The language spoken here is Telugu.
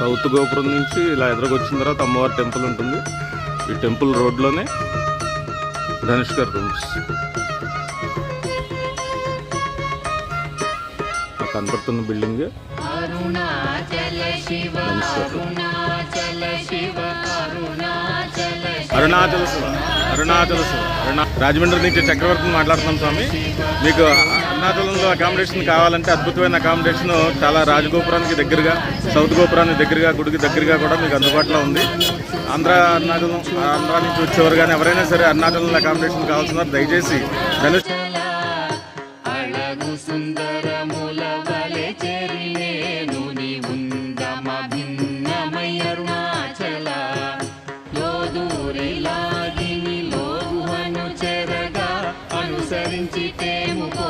సౌత్ గోపురం నుంచి ఇలా ఎదురుకొచ్చిన తర్వాత అమ్మవారి టెంపుల్ ఉంటుంది. ఈ టెంపుల్ రోడ్లోనే ధనుష్కర్ రూమ్స్. కనపడుతున్న బిల్డింగ్. అరుణాచల శివ అరుణాచల శివ అరుణాచల అరుణాచల శివ అరుణాచల శివ అరుణా రాజమండ్రి నుంచి చక్రవర్తిని మాట్లాడుతున్నాం స్వామి. మీకు అరుణాచలంలో అకామిడేషన్ కావాలంటే అద్భుతమైన అకామిడేషన్ చాలా రాజగోపురానికి దగ్గరగా సౌత్ గోపురానికి దగ్గరగా గుడికి దగ్గరగా కూడా మీకు అందుబాటులో ఉంది. ఆంధ్ర అరుణాచలం ఆంధ్ర నుంచి వచ్చేవారు కానీ ఎవరైనా సరే అరుణాచలంలో అకామిడేషన్ కావాల్సిన దయచేసి ధనుష్ సుందరముల వలె అనుసరించి తేముకో